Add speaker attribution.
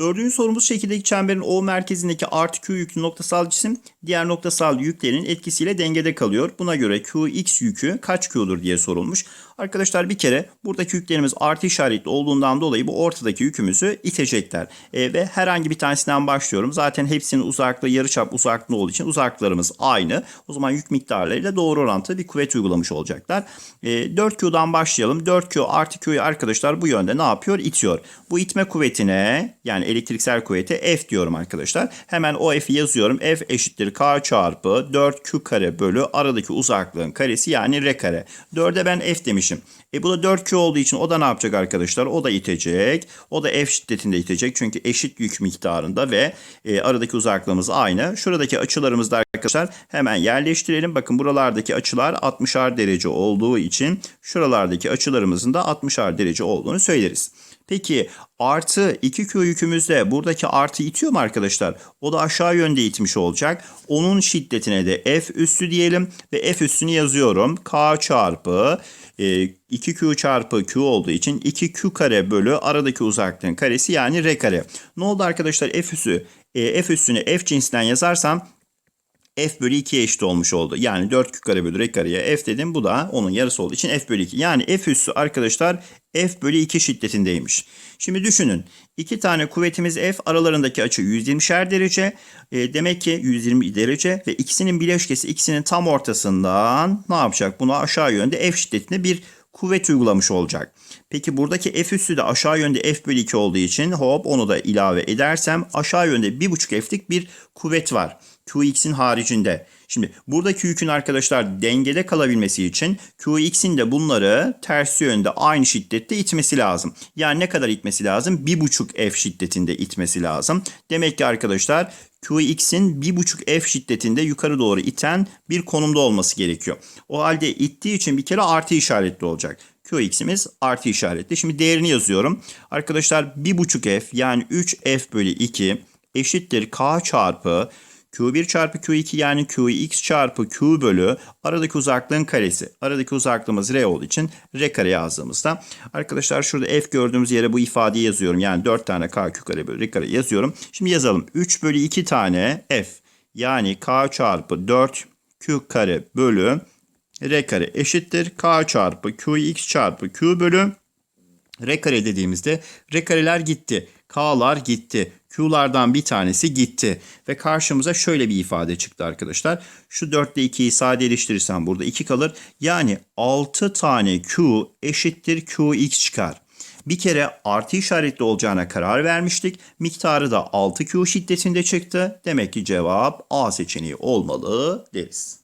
Speaker 1: Dördüncü sorumuz şekildeki çemberin O merkezindeki artı Q yüklü noktasal cisim diğer noktasal yüklerin etkisiyle dengede kalıyor. Buna göre Qx yükü kaç Q'dur diye sorulmuş. Arkadaşlar bir kere buradaki yüklerimiz artı işaretli olduğundan dolayı bu ortadaki yükümüzü itecekler. E, ve herhangi bir tanesinden başlıyorum. Zaten hepsinin uzaklığı yarıçap uzaklığı olduğu için uzaklarımız aynı. O zaman yük miktarlarıyla doğru orantılı bir kuvvet uygulamış olacaklar. E, 4Q'dan başlayalım. 4Q artı Q'yu arkadaşlar bu yönde ne yapıyor? İtiyor. Bu itme kuvvetine yani elektriksel kuvvete F diyorum arkadaşlar. Hemen o F'i yazıyorum. F eşittir K çarpı 4Q kare bölü aradaki uzaklığın karesi yani R kare. 4'e ben F demişim. E bu da 4Q olduğu için o da ne yapacak arkadaşlar? O da itecek. O da F şiddetinde itecek. Çünkü eşit yük miktarında ve e, aradaki uzaklığımız aynı. Şuradaki açılarımız da arkadaşlar hemen yerleştirelim. Bakın buralardaki açılar 60'ar derece olduğu için şuralardaki açılarımızın da 60'ar derece olduğunu söyleriz. Peki artı 2Q yükümüzde buradaki artı itiyor mu arkadaşlar? O da aşağı yönde itmiş olacak. Onun şiddetine de F üssü diyelim ve F üssünü yazıyorum. K çarpı e, 2Q çarpı Q olduğu için 2Q kare bölü aradaki uzaklığın karesi yani R kare. Ne oldu arkadaşlar F üssü? E, F üssünü F cinsinden yazarsam f bölü 2'ye eşit olmuş oldu. Yani 4 kök kare bölü r kareye f dedim. Bu da onun yarısı olduğu için f bölü 2. Yani f üssü arkadaşlar f bölü 2 şiddetindeymiş. Şimdi düşünün. iki tane kuvvetimiz f aralarındaki açı 120'şer derece. E, demek ki 120 derece ve ikisinin bileşkesi ikisinin tam ortasından ne yapacak? Buna aşağı yönde f şiddetinde bir kuvvet uygulamış olacak. Peki buradaki f üssü de aşağı yönde f bölü 2 olduğu için hop onu da ilave edersem aşağı yönde 1,5 f'lik bir kuvvet var. Qx'in haricinde. Şimdi buradaki yükün arkadaşlar dengede kalabilmesi için Qx'in de bunları ters yönde aynı şiddette itmesi lazım. Yani ne kadar itmesi lazım? 1,5 F şiddetinde itmesi lazım. Demek ki arkadaşlar Qx'in 1,5 F şiddetinde yukarı doğru iten bir konumda olması gerekiyor. O halde ittiği için bir kere artı işaretli olacak. Qx'imiz artı işaretli. Şimdi değerini yazıyorum. Arkadaşlar 1,5 F yani 3 F bölü 2 eşittir K çarpı Q1 çarpı Q2 yani Qx çarpı Q bölü aradaki uzaklığın karesi. Aradaki uzaklığımız R olduğu için R kare yazdığımızda arkadaşlar şurada F gördüğümüz yere bu ifadeyi yazıyorum. Yani 4 tane K Q kare bölü R kare yazıyorum. Şimdi yazalım. 3 bölü 2 tane F yani K çarpı 4 Q kare bölü R kare eşittir. K çarpı Qx çarpı Q bölü R kare dediğimizde R kareler gitti. K'lar gitti. Q'lardan bir tanesi gitti. Ve karşımıza şöyle bir ifade çıktı arkadaşlar. Şu 4 ile 2'yi sadeleştirirsem burada 2 kalır. Yani 6 tane Q eşittir Qx çıkar. Bir kere artı işaretli olacağına karar vermiştik. Miktarı da 6Q şiddetinde çıktı. Demek ki cevap A seçeneği olmalı deriz.